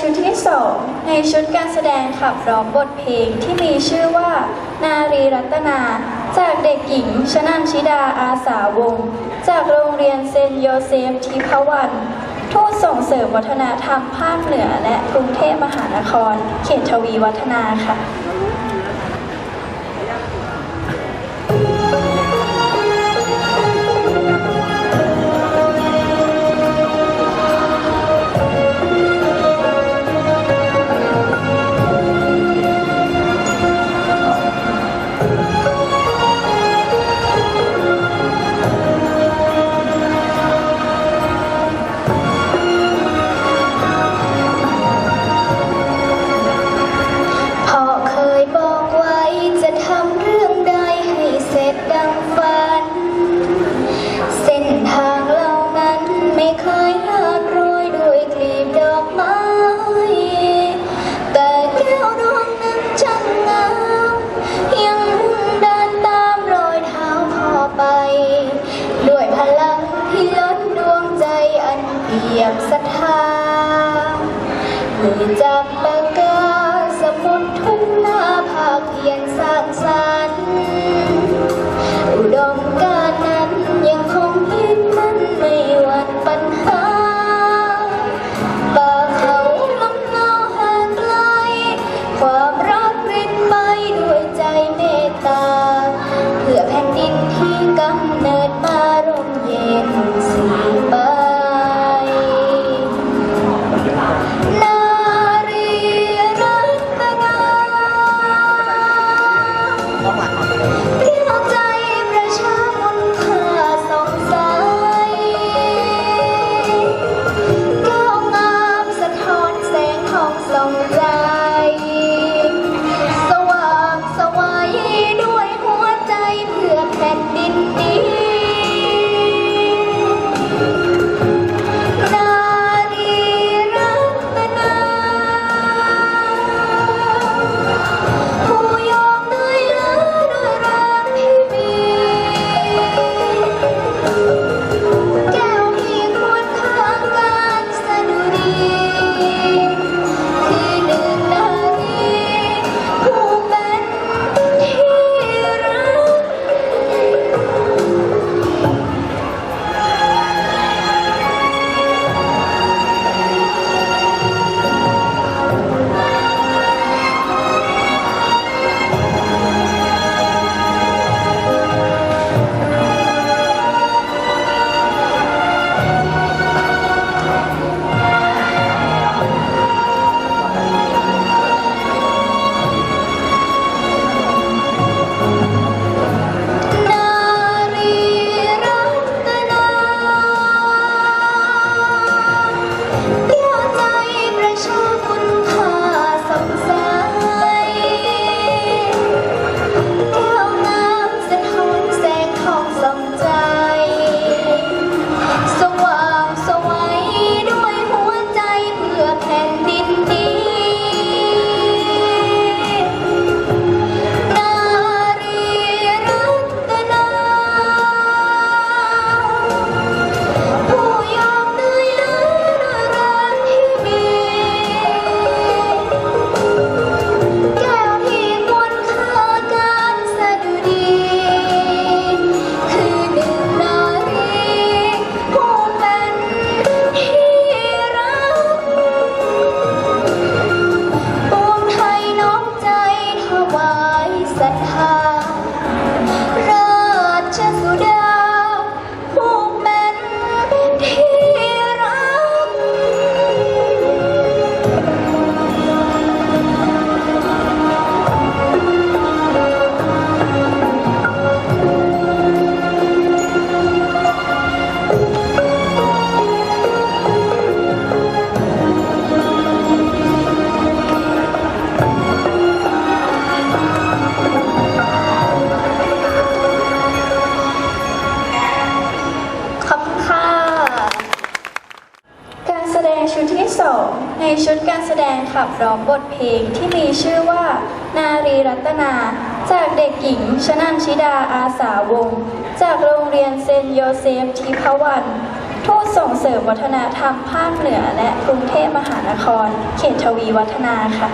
ชุดที่สองในชุดการแสดงขับร้องบทเพลงที่มีชื่อว่า นารีรัตนา จากเด็กหญิง ชนันชิดาอาสาวง จากโรงเรียนเซนโยเซฟทิพวัน ทูตส่งเสริมวัฒนธรรมภาคเหนือและกรุงเทพมหานคร เขตทวีวัฒนาค่ะ ยจับปากกาสมุดทุกหน้าภาคเพียนสร้างสรรค์อุดมการ ในชุดการแสดงขับร้องบทเพลงที่มีชื่อว่า นารีรัตนา จากเด็กหญิง ชนันชิดาอาสาวง จากโรงเรียนเซนโยเซฟทิพวันทูตส่งเสริมวัฒนธรรมภาคเหนือและกรุงเทพมหานคร เขตทวีวัฒนาค่ะ